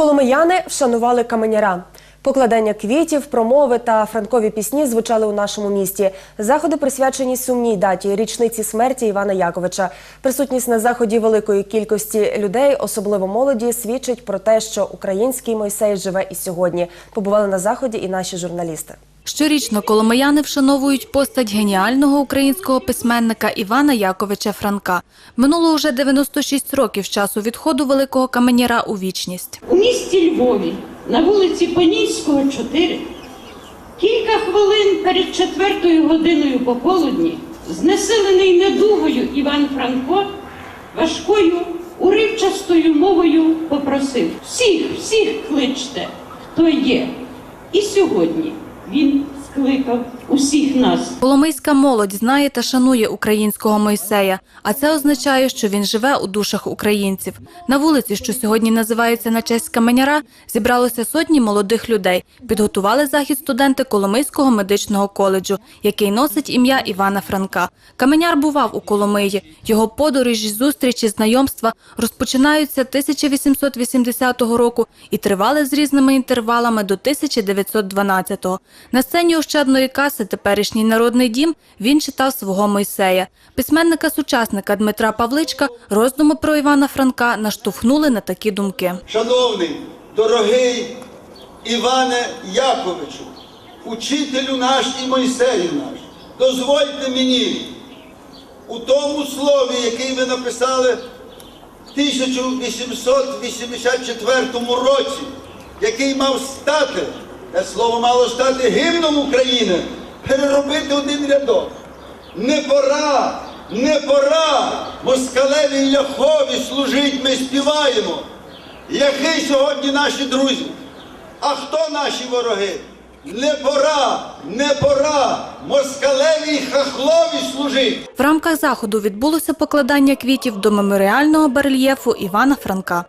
Коломияни вшанували каменяра. Покладання квітів, промови та франкові пісні звучали у нашому місті. Заходи присвячені сумній даті річниці смерті Івана Яковича. Присутність на заході великої кількості людей, особливо молоді, свідчить про те, що український Мойсей живе і сьогодні. Побували на заході і наші журналісти. Щорічно коломияни вшановують постать геніального українського письменника Івана Яковича Франка. Минуло вже 96 років з часу відходу великого каменяра у вічність. У місті Львові на вулиці Понінського, 4, кілька хвилин перед четвертою годиною пополудні, знесилений недугою Іван Франко важкою уривчастою мовою попросив всіх, всіх кличте, хто є. І сьогодні він скликав усіх нас. Коломийська молодь знає та шанує українського Мойсея, а це означає, що він живе у душах українців. На вулиці, що сьогодні називається на честь каменяра, зібралося сотні молодих людей. Підготували захід студенти Коломийського медичного коледжу, який носить ім'я Івана Франка. Каменяр бував у Коломиї. Його подорожі, зустрічі, знайомства розпочинаються 1880 року і тривали з різними інтервалами до 1912-го. На сцені Ощадної каси, теперішній народний дім, він читав свого Мойсея. Письменника-сучасника Дмитра Павличка роздуми про Івана Франка наштовхнули на такі думки. Шановний, дорогий Іване Яковичу, учителю наш і Мойсею наш, дозвольте мені у тому слові, який ви написали в 1884 році, який мав стати, те слово мало стати гімном України, переробити один рядок. Не пора, не пора москалеві ляхові служить, ми співаємо. Які сьогодні наші друзі? А хто наші вороги? Не пора, не пора москалеві й хахлові служить. В рамках заходу відбулося покладання квітів до меморіального барельєфу Івана Франка.